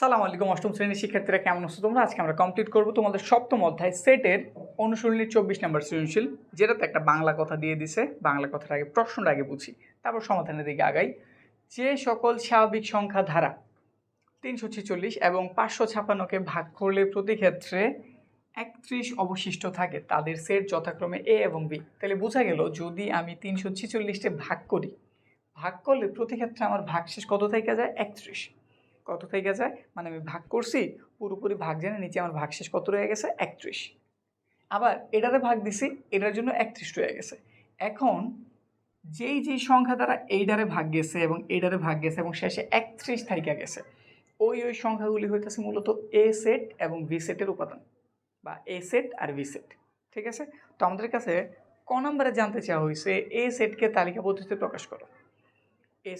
সালাম আলাইকুম অষ্টম শ্রেণির শিক্ষার্থীরা কেমন আছো তোমরা? আজকে আমরা কমপ্লিট করব তোমাদের সপ্তম অধ্যায় সেটের অনুশীলনীর চব্বিশ নম্বর সৃজনশীল, যেটাতে একটা বাংলা কথা দিয়ে দিছে। বাংলা কথার আগে, প্রশ্নটা আগে বুঝি, তারপর সমাধানের দিকে আগাই। যে সকল স্বাভাবিক সংখ্যা ধারা তিনশো ছেচল্লিশ এবং পাঁচশো ছাপান্নকে ভাগ করলে প্রতি ক্ষেত্রে একত্রিশ অবশিষ্ট থাকে, তাদের সেট যথাক্রমে এ এবং বি তাহলে বোঝা গেল, যদি আমি তিনশো ছেচল্লিশটে ভাগ করি, ভাগ করলে প্রতি ক্ষেত্রে আমার ভাগশেষ কত থেকে যায়? একত্রিশ। কত থেকে যায়? মানে আমি ভাগ করছি, পুরোপুরি ভাগ জেনে নিচে আমার ভাগ শেষ কত রয়ে গেছে? একত্রিশ। আবার এটারে ভাগ দিছি, এটার জন্য একত্রিশ রয়ে গেছে। এখন যেই যেই সংখ্যা দ্বারা এইটারে ভাগ গেছে এবং এইটারে ভাগ গেছে এবং শেষে একত্রিশ থাইকা গেছে, ওই ওই সংখ্যাগুলি হইতেছে মূলত এ সেট এবং বি সেটের উপাদান বা এ সেট আর বি সেট ঠিক আছে? তো আমাদের কাছে ক নম্বরে জানতে চাওয়া হয়েছে এ সেটকে তালিকা পদ্ধতিতে প্রকাশ করো। এ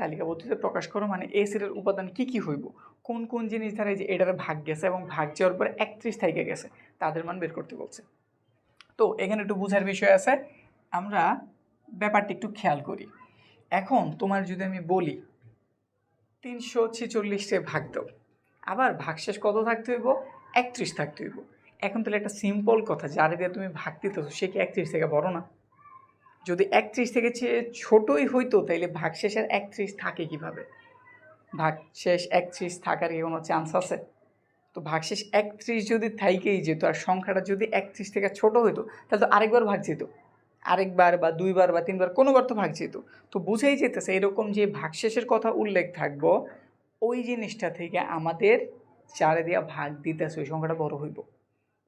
তালিকা পদ্ধতিতে প্রকাশ করো মানে এ সেটের উপাদান কি কি হইব? কোন কোন জিনিস দ্বারা যে এটারে ভাগ গেছে এবং ভাগ যাওয়ার পরে একত্রিশ থেকে গেছে, তাদের মান বের করতে বলছে। তো এখানে একটু বোঝার বিষয় আছে, আমরা ব্যাপারটা একটু খেয়াল করি। এখন তোমার যদি আমি বলি, তিনশো ছেচল্লিশে ভাগ দাও, আবার ভাগশেষ কত থাকতে হইব? একত্রিশ থাকতে হইব। এখন তাহলে একটা সিম্পল কথা, যারে দিয়ে তুমি ভাগ দিতেছো, সে কি একত্রিশ থেকে বড় না? যদি একত্রিশ থেকে ছোটোই হইতো, তাইলে ভাগশেষের একত্রিশ থাকে কীভাবে? ভাগশেষ একত্রিশ থাকার কি কোনো চান্স আছে? তো ভাগশেষ একত্রিশ যদি থাইকেই যেত, আর সংখ্যাটা যদি একত্রিশ থেকে ছোট হইতো, তাহলে তো আরেকবার ভাগ যেত। আরেকবার বা দুইবার বা তিনবার কোনোবার তো ভাগ যেত। তো বুঝেই যেতেছে, এরকম যে ভাগশেষের কথা উল্লেখ থাকব, ওই জিনিসটা থেকে আমাদের চারে দিয়া ভাগ দিতেছে, ওই সংখ্যাটা বড় হইব।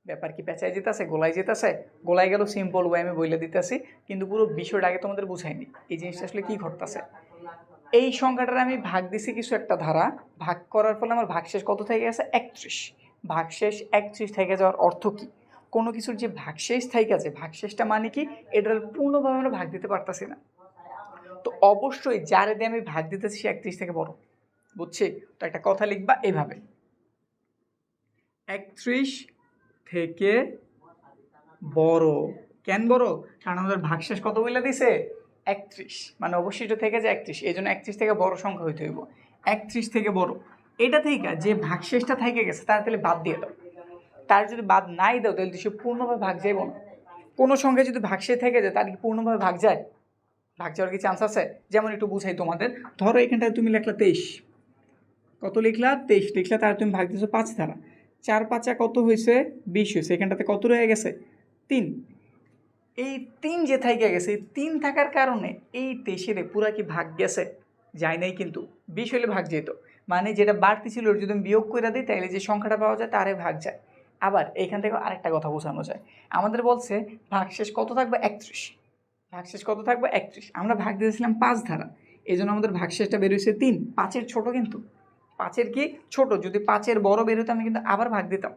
ব্যাপার কি, পেঁচাই যেতেছে গোলাই যেতেছে গোলাই গেল সিম্পল ওয়ে আমি বইলে দিতেছি, কিন্তু পুরো বিষয়টা আগে তোমাদের বুঝাইনি। এই জিনিসটা আসলে কী ঘটতেছে? এই সংখ্যাটার আমি ভাগ দিছি কিছু একটা ধারা। ভাগ করার ফলে আমার ভাগশেষ কত থেকে গেছে? একত্রিশ। ভাগশেষ একত্রিশ থেকে যাওয়ার অর্থ কী? কোনো কিছুর যে ভাগশেষ থেকে আছে, ভাগশেষটা মানে কি? এটার পূর্ণভাবে আমরা ভাগ দিতে পারতাছি না। তো অবশ্যই যারে দিয়ে আমি ভাগ দিতেছি, সে একত্রিশ থেকে বড়। বুঝছি? তো একটা কথা লিখবা এভাবে। একত্রিশ থেকে বড়। কেন বড়? কারণ আমাদের ভাগশেষ কত বলে দিছে? একত্রিশ। মানে অবশিষ্ট থেকে যে একত্রিশ, এই জন্য একত্রিশ থেকে বড় সংখ্যা হইতে হইব। একত্রিশ থেকে বড়। এটা থেকে যে ভাগশেষটা থেকে গেছে, তার তাহলে বাদ দিয়ে দাও। তার যদি বাদ নাই দাও, তাহলে সে পূর্ণভাবে ভাগ যাইব না। কোনো সংখ্যা যদি ভাগশেষ থেকে যায়, তার কি পূর্ণভাবে ভাগ যায়? ভাগ যাওয়ার কি চান্স আছে? যেমন একটু বুঝাই তোমাদের। ধরো এখানটায় তুমি লিখলা তেইশ। কত লিখলা? তেইশ। লিখলা তার তুমি ভাগ দিয়েছ পাঁচ ধারা চার পাঁচা কত হয়েছে? বিশ হয়েছে। এখানটাতে কত রয়ে গেছে? তিন। এই তিন যে থাইকে গেছে, এই তিন থাকার কারণে এই তেইশের পুরা কি ভাগ গেছে? যায় নাই কিন্তু। বিশ হলে ভাগ যেত। মানে যেটা বাড়তি ছিল যদি আমি বিয়োগ করে দিই তাহলে যে সংখ্যাটা পাওয়া যায়, তারে ভাগ যায়। আবার এইখান থেকে আরেকটা কথা বোঝানো যায়। আমাদের বলছে ভাগশেষ কত থাকবে? একত্রিশ। ভাগশেষ কত থাকবে? একত্রিশ। আমরা ভাগ দিয়েছিলাম পাঁচ ধারা। এই জন্য আমাদের ভাগশেষটা বেরোয়েছে তিন। পাঁচের ছোট কিন্তু। পাঁচের কি ছোট, যদি পাঁচের বড় বের হতো, আমি কিন্তু আবার ভাগ দিতাম।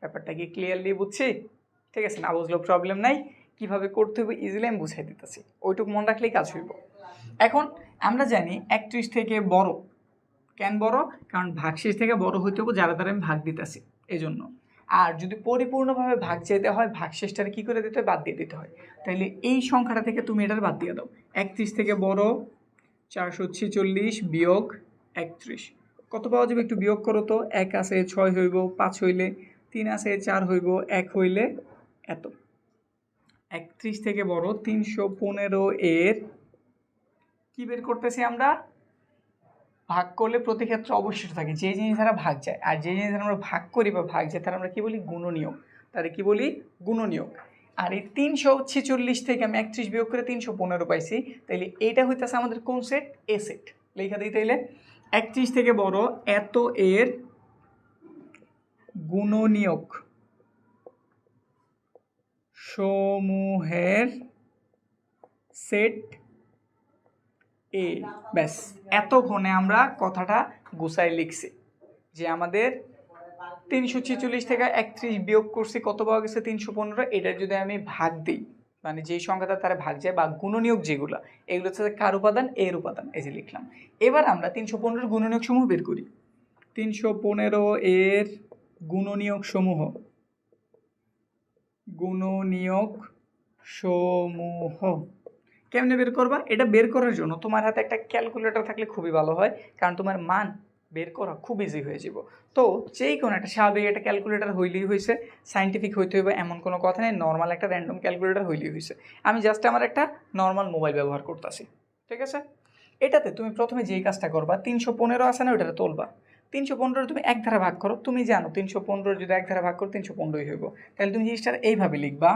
ব্যাপারটা কি ক্লিয়ারলি বুঝছি? ঠিক আছে, না বুঝলেও প্রবলেম নাই। কীভাবে করতে হবে ইজিলি আমি বুঝাই দিতেছি। ওইটুকু মনে রাখলেই কাজ হইব। এখন আমরা জানি একত্রিশ থেকে বড়। কেন বড়? কারণ ভাগশেষ থেকে বড় হইতে হবে যারা দ্বারা আমি ভাগ দিতেছি এই জন্য আর যদি পরিপূর্ণভাবে ভাগ যেতে হয়, ভাগশেষটারে কী করে দিতে হয়? বাদ দিয়ে দিতে হয়। তাইলে এই সংখ্যাটা থেকে তুমি এটার বাদ দিয়ে দাও। একত্রিশ থেকে বড়, চারশো ছেচল্লিশ বিয়োগ একত্রিশ। কত পাওয়া যাবে একটু বিয়োগ করো তো? এক আছে ছয় হইব, পাঁচ হইলে তিন আছে চার হইব, এক হইলে এত। একত্রিশ থেকে বড় তিনশো পনেরো এর কি বের করতেছি আমরা? ভাগ করলে প্রতি ক্ষেত্রে অবশিষ্ট থাকে। যে জিনিস দ্বারা ভাগ যায়। আর যে জিনিস আমরা ভাগ করি বা ভাগ যায়, তারা আমরা কি বলি? গুণনীয়ক। তাহলে কি বলি? গুণনীয়ক। আর এই তিনশো ছেচল্লিশ থেকে আমি একত্রিশ বিয়োগ করে তিনশো পনেরো পাইছি, তাইলে এইটা হইতেছে আমাদের কোন সেট এ সেট লেখা দিই তাইলে। একত্রিশ থেকে বড় এত এর গুণনীয়ক সমূহের সেট এ ব্যাস, এত এতক্ষণে আমরা কথাটা গুছাই লিখছি যে আমাদের তিনশো ছেচল্লিশ থেকে একত্রিশ বিয়োগ করছি, কত পাওয়া গেছে? তিনশো পনেরো। এটার যদি আমি ভাগ দিই মানে যেই সংখ্যাটা তারা ভাগ যায় বা গুণনীয়ক যেগুলো, এগুলো হচ্ছে কার উপাদান? এর উপাদান, এই যে লিখলাম। এবার আমরা তিনশো পনেরোর গুণনীয়ক সমূহ বের করি। তিনশো পনেরো এর গুণনীয়ক সমূহ। গুণনীয়ক সমূহ। কেমনে বের করবা? এটা বের করার জন্য তোমার হাতে একটা ক্যালকুলেটর থাকলে খুবই ভালো হয়, কারণ তোমার মান বের করা খুব ইজি হয়ে যাব তো যেই কোনো একটা স্বাভাবিক একটা ক্যালকুলেটার হইলেই হয়েছে সাইন্টিফিক হইতে হবে এমন কোনো কথা নেই নর্মাল একটা র্যান্ডম ক্যালকুলেটার হইলেই হয়েছে আমি জাস্ট আমার একটা নর্মাল মোবাইল ব্যবহার করতেছি, ঠিক আছে? এটাতে তুমি প্রথমে যেই কাজটা করবা, তিনশো পনেরো আছে না ওইটাতে তুলবা। তিনশো পনেরো তুমি এক ধারা ভাগ করো, তুমি জানো তিনশো পনেরো যদি এক ধারা ভাগ করো, তিনশো পনেরোই হইব। তাহলে তুমি জিনিসটা এইভাবে লিখবা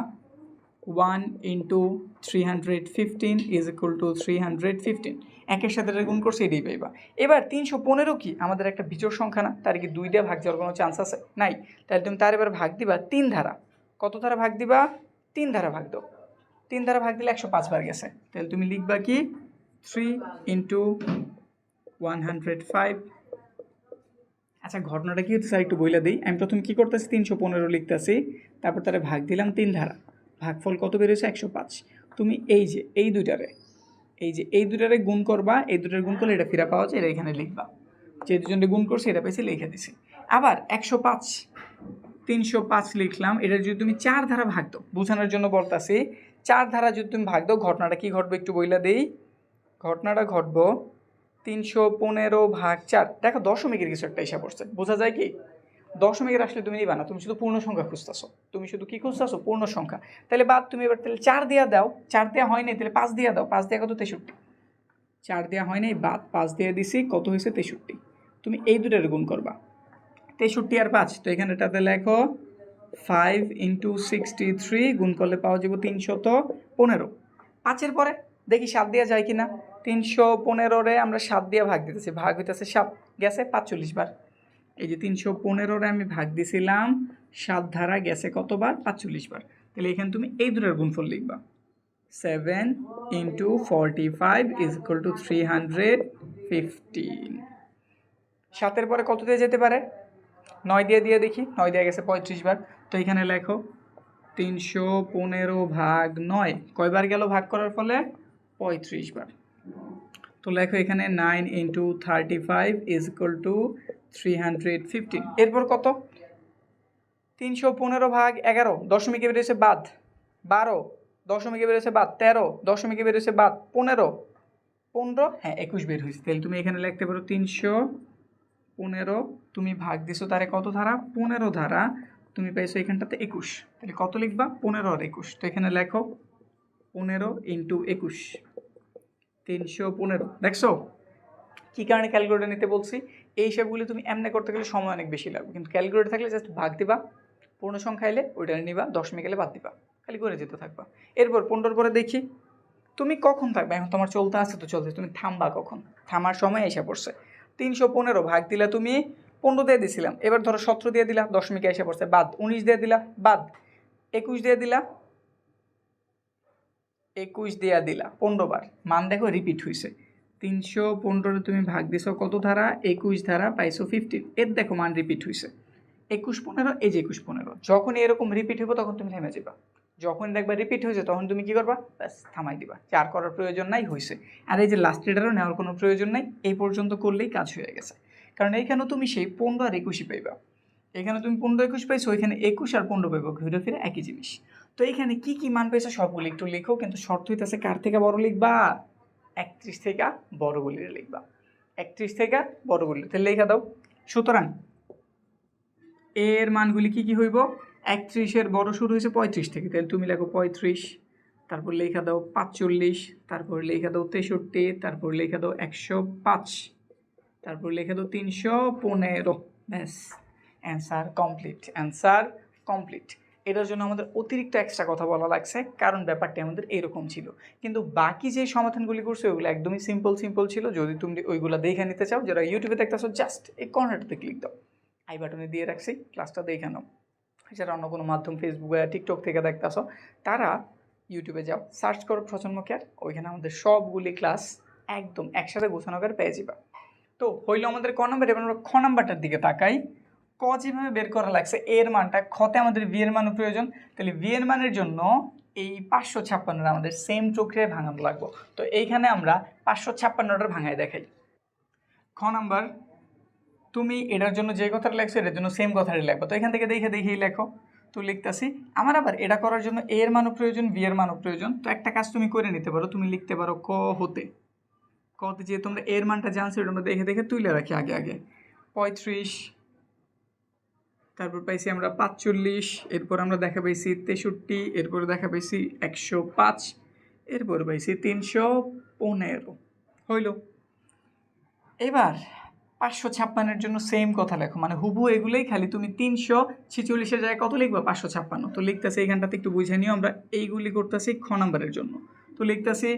one into three hundred fifteen is equal to three hundred fifteen একের সাথে এটা গুণ করছে, এটাই পাইবা। এবার তিনশো পনেরো কি? আমাদের একটা বিজোড় সংখ্যা না? তার কি দুই দিয়ে ভাগ যাওয়ার কোনো চান্স আছে? নাই। তাহলে তুমি তার এবার ভাগ দিবা তিন ধারা। কত ধারা ভাগ দিবা? তিন ধারা ভাগ দাও। তিন ধারা ভাগ দিলে একশো পাঁচ বার গেছে। তাহলে তুমি লিখবা কি? Three into one hundred five আচ্ছা ঘটনাটা কি হচ্ছে স্যার একটু বইলা দিই। আমি প্রথম কী করতেছি? তিনশো পনেরো লিখতেছি। তারপর তারা ভাগ দিলাম তিন ধারা। ভাগফল কত বেরোছে একশো পাঁচ। তুমি এই যে, এই দুইটারে, এই যে, এই দুটারে গুণ করবা, এই দুটার গুণ করলে এটা ফিরা পাওয়া যায়, এটা এখানে লিখবা। যে দুজনে গুণ করছে, এটা পেয়েছে, লিখে দিছি। আবার একশো পাঁচ, তিনশো পাঁচ লিখলাম, এটা যদি তুমি চার ধারা ভাগ দাও, বোঝানোর জন্য বলতাছি, চার ধারা যদি তুমি ভাগ দাও, ঘটনাটা কি ঘটবে একটু বইলা দেই। ঘটনাটা ঘটবো, তিনশো পনেরো ভাগ চার, দেখো দশমিকের কিছু একটা হিসাব পড়ছে বোঝা যায় কি? দশমিকের আসলে তুমি নিবা না, তুমি শুধু পূর্ণ সংখ্যা খুঁজতেছো। তুমি শুধু কি খুঁজতেছো? পূর্ণ সংখ্যা তাহলে বাদ তুমি এবার তাহলে চার দিয়া দাও, চার দেওয়া হয় নাই, তাহলে পাঁচ দিয়া দাও, পাঁচ দেওয়া কত? তেষট্টি। চার দেওয়া হয় নাই, বাদ, পাঁচ দেওয়া দিছি, কত হয়েছে? তেষট্টি। তুমি এই দুটার গুণ করবা। তেষট্টি আর পাঁচ, তো এখানে এটাতে লেখো ফাইভ ইন্টু সিক্সটি থ্রি গুণ করলে পাওয়া যাব তিনশত পনেরো। পাঁচের পরে দেখি সাত দেওয়া যায় কি না তিনশো পনেরোরে আমরা সাত দিয়ে ভাগ দিতেছি, ভাগ হইতেছে সাত, গেছে পাঁচচল্লিশ বার। এই যে তিনশো পনেরোরে আমি ভাগ দিছিলাম, সাত ধারা গেছে কতবার? পাঁচচল্লিশ বার তাহলে এখানে তুমি এই দুটোর গুণফল লিখবা। Seven into forty five is equal to three hundred fifteen. সাতের পরে কত দিয়ে যেতে পারে? নয় দিয়ে দিয়ে দেখি, নয় দিয়ে গেছে পঁয়ত্রিশ বার তো এখানে লেখো, তিনশো পনেরো ভাগ নয়। কয়বার গেল ভাগ করার ফলে? পঁয়ত্রিশ বার তো লেখো এখানে nine into thirty five is equal to three hundred fifteen এরপর কত? তিনশো পনেরো ভাগ এগারো, দশমিকে বেরিয়েছে বাদ। বারো, দশমিকে বেরিয়েছে বাদ। তেরো, দশমিকে বেরিয়েছে বাদ। পনেরো পনেরো? হ্যাঁ একুশ বের হয়েছে। তাহলে তুমি এখানে লিখতে পারো তিনশো পনেরো। তুমি ভাগ দিছো তারে কত ধারা? পনেরো ধারা। তুমি পাইছো এখানটাতে একুশ। তাহলে কত লিখবা? পনেরো আর একুশ। তো এখানে লেখো পনেরো ইন্টু একুশ। তিনশো পনেরো। দেখছ? কী কারণে ক্যালকুলেটর নিতে বলছি? এই হিসাবগুলি তুমি এমনি করতে গেলে সময় অনেক বেশি লাগবে। কিন্তু ক্যালকুলেটর থাকলে জাস্ট ভাগ দিবা, পূর্ণ সংখ্যা এলে ওইটা নিবা, দশমিক এলে বাদ দিবা, খালি করে যেতে থাকবা। এরপর পনেরোর পরে দেখি, তুমি কখন থাকবে? এখন তোমার চলতে আছে তো চলতে, তুমি থামবা কখন? থামার সময় এসে পড়ছে। তিনশো পনেরো ভাগ দিলা তুমি, পনেরো দিয়ে দিছিলাম। এবার ধরো সতেরো দিয়ে দিলা, দশমিকে এসে পড়ছে, বাদ। উনিশ দিয়ে দিলা, বাদ। একুশ দিয়ে দিলা, একুশ দিয়া দিলা, পনেরো বার। মান দেখো রিপিট হয়েছে তিনশো পনেরো তুমি ভাগ দিছো, কত ধারা? একুশ ধারা পাইছো ফিফটিন এর দেখো মান রিপিট হয়েছে একুশ পনেরো, এই যে একুশ পনেরো। যখন এরকম রিপিট হইব, তখন তুমি থেমে যাবা যখন দেখবা রিপিট হয়েছে তখন তুমি কী করবা? ব্যাস, থামাই দিবা। চার করার প্রয়োজন নাই হয়েছে আর এই যে লাস্ট রিডারও নেওয়ার কোনো প্রয়োজন নাই, এই পর্যন্ত করলেই কাজ হয়ে গেছে। কারণ এইখানেও তুমি সেই পনেরো আর একুশই পাইবা। এখানে তুমি পনেরো, একুশ পাইছো, ওইখানে একুশ আর পনেরো পাইবো, ঘুরে ফিরে একই জিনিস। তো এখানে কি কি মান পেয়েছ সবগুলো একটু লিখো, কিন্তু শর্ত হইতেছে কার থেকে বড় লিখবা? একত্রিশ থেকে বড়গুলির লিখবা। একত্রিশ থেকে বড়গুলি তাহলে লেখা দাও। সুতরাং এর মানগুলি কি কি হইব? একত্রিশের বড় শুরু হয়েছে পঁয়ত্রিশ থেকে। তাহলে তুমি লেখো পঁয়ত্রিশ, তারপর লেখা দাও পাঁচচল্লিশ, তারপর লেখা দাও তেষট্টি, তারপর লেখা দাও একশো পাঁচ, তারপর লেখা দাও তিনশো পনেরো। ব্যাস। Answer complete. Answer complete. এটার জন্য আমাদের অতিরিক্ত এক্সট্রা কথা বলা লাগছে, কারণ ব্যাপারটি আমাদের এরকম ছিল। কিন্তু বাকি যে সমাধানগুলি করছে, ওইগুলো একদমই সিম্পল সিম্পল ছিল। যদি তুমি ওইগুলো দেখে নিতে চাও, যারা ইউটিউবে দেখতেছো জাস্ট এই কর্নারটাতে ক্লিক দাও। আই বাটনে দিয়ে রাখছি ক্লাসটা দেখে নাও। যারা অন্য কোনো মাধ্যম ফেসবুক টিকটক থেকে দেখতেছো, তারা ইউটিউবে যাও সার্চ করো প্রজন্ম কেয়ার ওইখানে আমাদের সবগুলি ক্লাস একদম একসাথে গোছানো করে পেয়ে যাবা। তো হইল আমাদের ক নাম্বার এবার আমরা খ নাম্বারটার দিকে তাকাই। ক যেভাবে বের করা লাগছে। এর মানটা খতে আমাদের ভি এর প্রয়োজন। তাহলে এর মানের জন্য এই পাঁচশো ছাপ্পান্নটা আমাদের সেম প্রক্রিয়ায় ভাঙানো লাগবো। তো এইখানে আমরা পাঁচশো ছাপ্পান্নটার ভাঙায় দেখাই। খ নাম্বার, তুমি এটার জন্য যে কথাটা লেখছো, এটার জন্য সেম কথাটাই লেখবো তো এখান থেকে দেখে দেখেই লেখো। তো লিখতেছি, আমার আবার এটা করার জন্য এর মানও প্রয়োজন বি এর মানও প্রয়োজন। তো একটা কাজ তুমি করে নিতে পারো, তুমি লিখতে পারো ক হতে। কতে যে তোমরা এর মানটা জানছো এটা আমরা দেখে দেখে তুলে রাখি আগে আগে। পঁয়ত্রিশ তারপর পাইছি আমরা পাঁচচল্লিশ, এরপর আমরা দেখা পাইছি তেষট্টি, এরপর দেখা পাইছি একশো পাঁচ, এরপর পাইছি তিনশো পনেরো। হইল। এবার পাঁচশো ছাপ্পান্নের জন্য সেম কথা লেখো মানে হুবু এগুলোই খালি তুমি তিনশো ছেচল্লিশের জায়গায় কত লিখবা? পাঁচশো ছাপ্পান্ন। তো লিখতেছি এইখানটাতে একটু বুঝে নিও আমরা, এইগুলি করতেছি খ নাম্বারের জন্য। তো লিখতেছি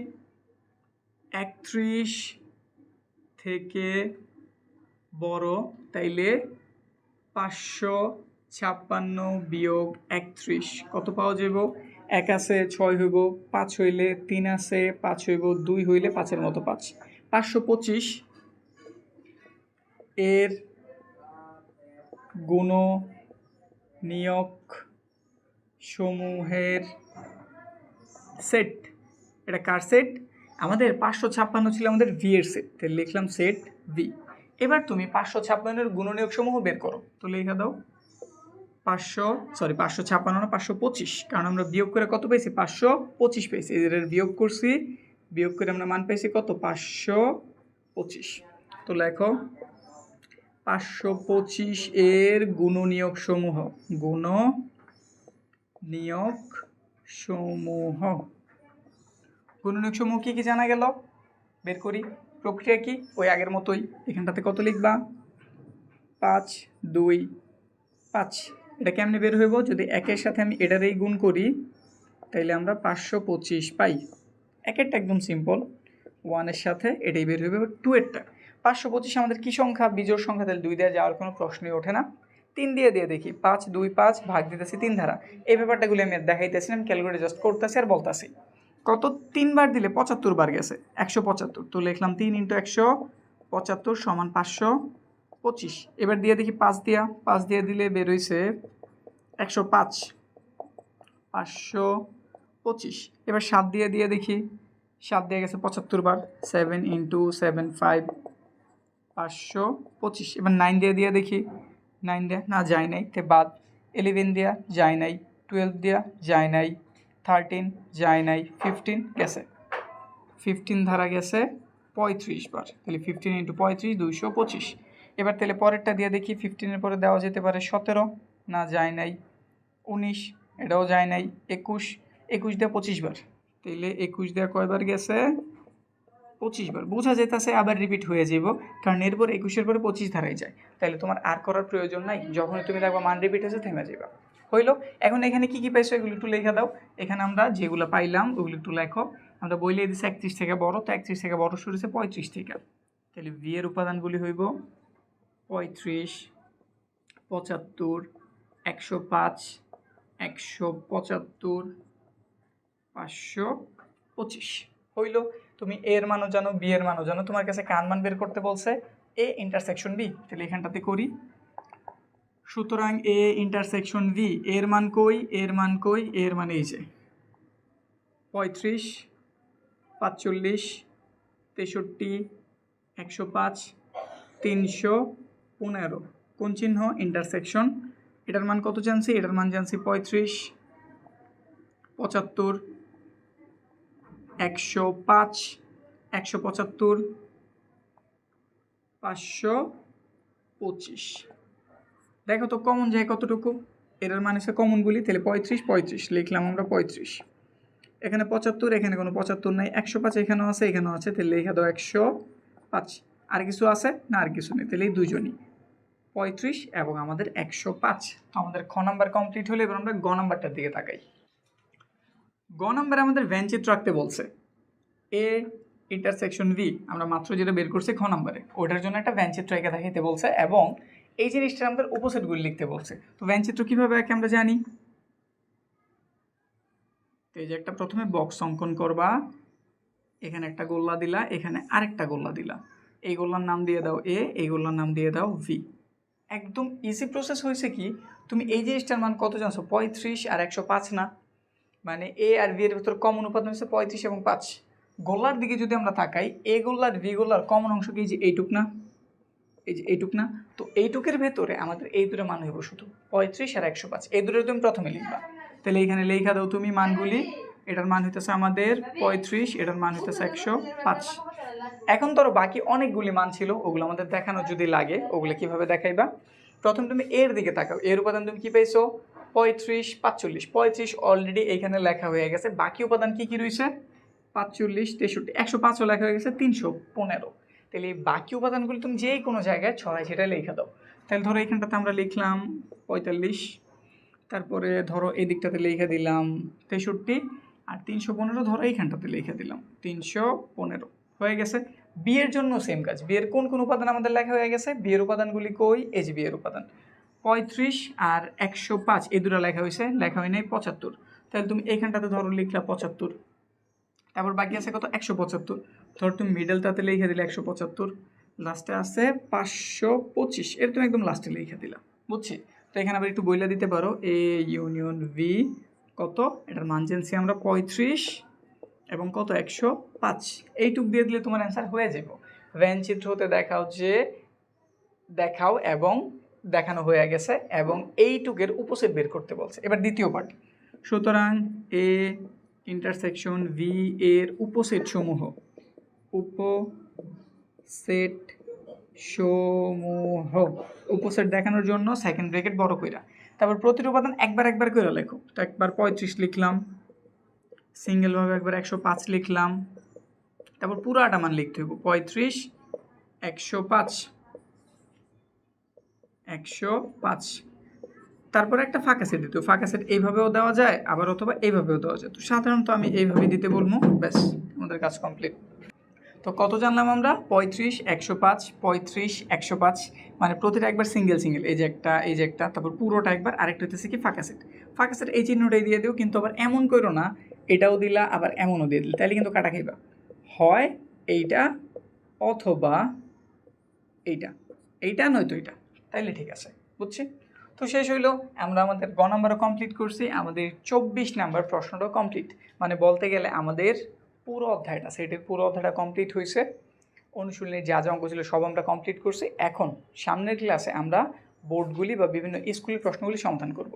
একত্রিশ থেকে বড়, তাইলে পাঁচশো ছাপ্পান্ন বিয়োগ একত্রিশ। কত পাওয়া যাব এক আছে, ছয় হইব, পাঁচ হইলে তিন আছে, পাঁচ হইব, দুই হইলে পাঁচের মতো পাঁচ। পাঁচশো পঁচিশ এর গুণ নিয়োগ সমূহের সেট। এটা কার সেট? আমাদের পাঁচশো ছাপ্পান্ন ছিল আমাদের ভি এর সেট। তাহলে লিখলাম সেট ভি এবার তুমি পাঁচশো ছাপ্পান্নের গুণনীয়ক সমূহ বের করো। তো লেখা দাও। পাঁচশো সরি পাঁচশো ছাপ্পান্ন না, পাঁচশো পঁচিশ। কারণ আমরা বিয়োগ করে কত পেয়েছি? পাঁচশো পঁচিশ পেয়েছি। এদের বিয়োগ করছি, বিয়োগ করে আমরা মান পেয়েছি কত? পাঁচশো পঁচিশ। তো লেখো, পাঁচশো পঁচিশ এর গুণনীয়ক সমূহ গুণ নিয়োগ সমূহ গুণনীয়ক সমূহ কী কী জানা গেল? বের করি। প্রক্রিয়া কি? ওই আগের মতোই। এখানটাতে কত লিখবা? পাঁচ দুই পাঁচ। এটা কেমনে বের হইব? যদি একের সাথে আমি এটারই গুণ করি তাইলে আমরা পাঁচশো পঁচিশ পাই। একেরটা একদম সিম্পল। ওয়ানের সাথে এটাই বের হইবে। টু এরটা পাঁচশো পঁচিশ আমাদের কী সংখ্যা? বিজোড় সংখ্যা। তাহলে দুই দেওয়া যাওয়ার কোনো প্রশ্নই ওঠে না। তিন দিয়ে দিয়ে দেখি। পাঁচ দুই পাঁচ ভাগ দিতেছি তিন ধারা। এই ব্যাপারটাগুলি আমি আর দেখাইতেছি না, আমি ক্যালকুলেট জাস্ট করতেছি আর বলতাছি। কত? তিনবার দিলে পঁচাত্তর বার গেছে, একশো পঁচাত্তর। তো লিখলাম তিন ইন্টু একশো, পঁচাত্তর সমান পাঁচশো পঁচিশ। এবার দিয়ে দেখি পাঁচ দিয়া, পাঁচ দিয়ে দিলে বেরোইছে একশো পাঁচ, পাঁচশো পঁচিশ। এবার সাত দিয়ে দিয়ে দেখি, সাত দিয়ে গেছে পঁচাত্তর বার, সেভেন ইন্টু সেভেন ফাইভ, পাঁচশো পঁচিশ। এবার নাইন দিয়ে দিয়ে দেখি, নাইন দেয়া, না যায় নাই, তে বাদ। ইলেভেন দিয়া যায় নাই, টুয়েলভ দিয়া যায় নাই থার্টিন যায় নাই ফিফটিন গেছে। ফিফটিন ধারা গেছে পঁয়ত্রিশ বার। তাহলে ফিফটিন ইন্টু পঁয়ত্রিশ, দুইশো পঁচিশ। এবার তাহলে পরেরটা দিয়ে দেখি ফিফটিনের পরে দেওয়া যেতে পারে সতেরো, না যায় নাই, উনিশ, এটাও যায় নাই, একুশ একুশ দিয়ে পঁচিশ বার। তাইলে একুশ দিয়ে কয়বার গেছে? পঁচিশ বার। বোঝা যেতেছে আবার রিপিট হয়ে যাব কারণ এরপর একুশের পরে পঁচিশ ধারাই যায়। তাহলে তোমার আর করার প্রয়োজন নাই, যখনই তুমি দেখবা মান রিপিট হয়েছে থেমে যাবা হইল। এখন এখানে কি কি পাইছো এগুলো একটু লেখা দাও। এখানে আমরা যেগুলো পাইলাম, ওগুলো একটু লেখো। আমরা বইলে দিচ্ছি একত্রিশ থেকে বড়, তো একত্রিশ থেকে বড় শুরু হচ্ছে পঁয়ত্রিশ থেকে তাহলে এর উপাদানগুলি হইব পঁয়ত্রিশ, পঁচাত্তর, একশো পাঁচ, একশো পঁচাত্তর, পাঁচশো পঁচিশ। হইল, তুমি এর মানও জানো বি এর মানও জানো। তোমার কাছে কান মান বের করতে বলছে? এ ইন্টারসেকশন বি তাহলে এখানটাতে করি। সুতরাং এ ইন্টারসেকশন ভি এর মান কই, এর মান কই, এর মান এই যে। পঁয়ত্রিশ, পাঁচচল্লিশ, তেষট্টি, একশো পাঁচ, তিনশো পনেরো। কোন চিহ্ন? ইন্টারসেকশন এটার মান কত জানছি? এটার মান জানছি পঁয়ত্রিশ, পঁচাত্তর, একশো পাঁচ, একশো পঁচাত্তর, পাঁচশো পঁচিশ। দেখো তো কমন যায় কতটুকু? এটার মানে সে কমন কমনগুলি তাহলে পঁয়ত্রিশ পঁয়ত্রিশ, লিখলাম আমরা পঁয়ত্রিশ। এখানে পঁচাত্তর, এখানে কোনো পঁচাত্তর নাই। একশো পাঁচ এখানেও আছে এখানেও আছে, তাহলে লেখা দাও একশো পাঁচ। আর কিছু আছে? না, আর কিছু নেই, তাহলে এই দুজনই পঁয়ত্রিশ এবং আমাদের একশো পাঁচ। তো আমাদের খ নাম্বার কমপ্লিট হলে এবার আমরা গ নাম্বারটার দিকে তাকাই। গ নাম্বারে আমাদের ভ্যান চিত্র আঁকতে বলছে। এ ইন্টারসেকশন ভি আমরা মাত্র যেটা বের করছি খ নাম্বারে, ওটার জন্য একটা ভ্যান চিত্র এঁকে দেখাইতে বলছে এবং এই জিনিসটা আমাদের উপসেটগুলি লিখতে বলছে। তো চিত্র কীভাবে একে আমরা জানি? তো এই যে একটা প্রথমে বক্স অঙ্কন করবা, এখানে একটা গোল্লা দিলা, এখানে আরেকটা গোল্লা দিলা। এই গোল্লার নাম দিয়ে দাও এ এই গোল্লার নাম দিয়ে দাও ভি একদম ইজি প্রসেস হয়েছে কি, তুমি এই জিনিসটার মান কত জানছো? পঁয়ত্রিশ আর একশো পাঁচ না? মানে এ আর ভি এর ভিতর কমন উপাদান হচ্ছে পঁয়ত্রিশ এবং পাঁচ। গোল্লার দিকে যদি আমরা তাকাই এ গোল্লার ভি গোল্লার কমন অংশ কি যে এইটুক না? এই যে এইটুক না, তো এইটুকের ভেতরে আমাদের এই দুটো মান হইব শুধু পঁয়ত্রিশ আর একশো পাঁচ। এই দুটো তুমি প্রথমে লিখবা। তাহলে এইখানে লেখা দাও তুমি মানগুলি। এটার মান হইতেছে আমাদের পঁয়ত্রিশ, এটার মান হইতেছে একশো পাঁচ। এখন ধরো বাকি অনেকগুলি মান ছিল, ওগুলো আমাদের দেখানো যদি লাগে, ওগুলো কীভাবে দেখাইবা? প্রথম তুমি এর দিকে তাকাও। এর উপাদান তুমি কী পেয়েছ পঁয়ত্রিশ, পাঁচচল্লিশ। পঁয়ত্রিশ অলরেডি এখানে লেখা হয়ে গেছে। বাকি উপাদান কি কি রয়েছে পাঁচচল্লিশ, তেষট্টি। একশো পাঁচও লেখা হয়ে গেছে, তিনশো পনেরো। তাহলে বাকি উপাদানগুলো তুমি যে কোনো জায়গায় ছড়াই সেটা লিখে দাও। তাহলে ধরো এখানটাতে আমরা লিখলাম পঁয়তাল্লিশ, তারপরে ধরো এই দিকটাতে লিখে দিলাম তেষট্টি আর তিনশো পনেরো ধরো এইখানটাতে লিখে দিলাম তিনশো পনেরো। হয়ে গেছে। বিয়ের জন্য সেম কাজ। বিয়ের কোন কোন উপাদান আমাদের লেখা হয়ে গেছে? বিয়ের উপাদানগুলি কই? যে বিয়ের উপাদান। পঁয়ত্রিশ আর একশো পাঁচ, এই দুটো লেখা হয়েছে। লেখা হয় নাই পঁচাত্তর। তাহলে তুমি এইখানটাতে ধরো লিখলা পঁচাত্তর। তারপর বাকি আছে কত? একশো পঁচাত্তর। ধর তুমি মিডলটাতে লিখে দিলে একশো পঁচাত্তর লাস্টে আছে পাঁচশো পঁচিশ। এর তুমি একদম লাস্টে লিখে দিলা, বুঝছি? তো এখানে আবার একটু বইলা দিতে পারো। এ ইউনিয়ন ভি কত? এটার মান জেনছি আমরা পঁয়ত্রিশ এবং কত? একশো পাঁচ। এইটুক দিয়ে দিলে তোমার অ্যান্সার হয়ে যাব ভ্যান চিত্র হতে দেখাও যে, দেখাও এবং দেখানো হয়ে গেছে এবং এইটুকের উপসেট বের করতে বলছে। এবার দ্বিতীয় পার্ট সুতরাং এ ইন্টারসেকশন ভি এর উপসেট সমূহ উপসেট সমূহ। উপসেট দেখানোর জন্য সেকেন্ড ব্রেকেট বড় কইরা। তারপর প্রতিটি উপাদান একবার একবার করে লেখো। তো একবার পঁয়ত্রিশ লিখলাম সিঙ্গেলভাবে একবার একশো পাঁচ লিখলাম, তারপর পুরাটা মান লিখতে হবে পঁয়ত্রিশ, একশো পাঁচ একশো পাঁচ। তারপর একটা ফাঁকা সেট দিতে ফাঁকা সেট এইভাবেও দেওয়া যায়, আবার অথবা এইভাবেও দেওয়া যায়। তো সাধারণত আমি এইভাবেই দিতে বলব, ব্যাস, আমাদের কাজ কমপ্লিট তো কত জানলাম আমরা? পঁয়ত্রিশ, একশো পাঁচ, পঁয়ত্রিশ, একশো পাঁচ। মানে প্রতিটা একবার সিঙ্গেল সিঙ্গেল এই যে একটা, এই যে একটা, তারপর পুরোটা একবার। আরেকটা হচ্ছে কি ফাঁকা সেট ফাঁকা সেট এই চিহ্নটাই দিয়ে দিও, কিন্তু আবার এমন করো না, এটাও দিলা, আবার এমনও দিয়ে দিলে। তাহলে কিন্তু কাটা খাইবা। হয় এইটা অথবা এইটা। এইটা নয়তো এইটা। তাইলে ঠিক আছে, বুঝছি? তো শেষ হইল। আমরা আমাদের গ নাম্বারও কমপ্লিট করছি। আমাদের চব্বিশ নাম্বার প্রশ্নটাও কমপ্লিট মানে বলতে গেলে আমাদের পুরো অধ্যায়টা সেটের পুরো অধ্যায়টা কমপ্লিট হয়েছে অনুশীলনে যা যা অঙ্ক ছিল সব আমরা কমপ্লিট করছি। এখন সামনের ক্লাসে আমরা বোর্ডগুলি বা বিভিন্ন স্কুলের প্রশ্নগুলি সমাধান করব।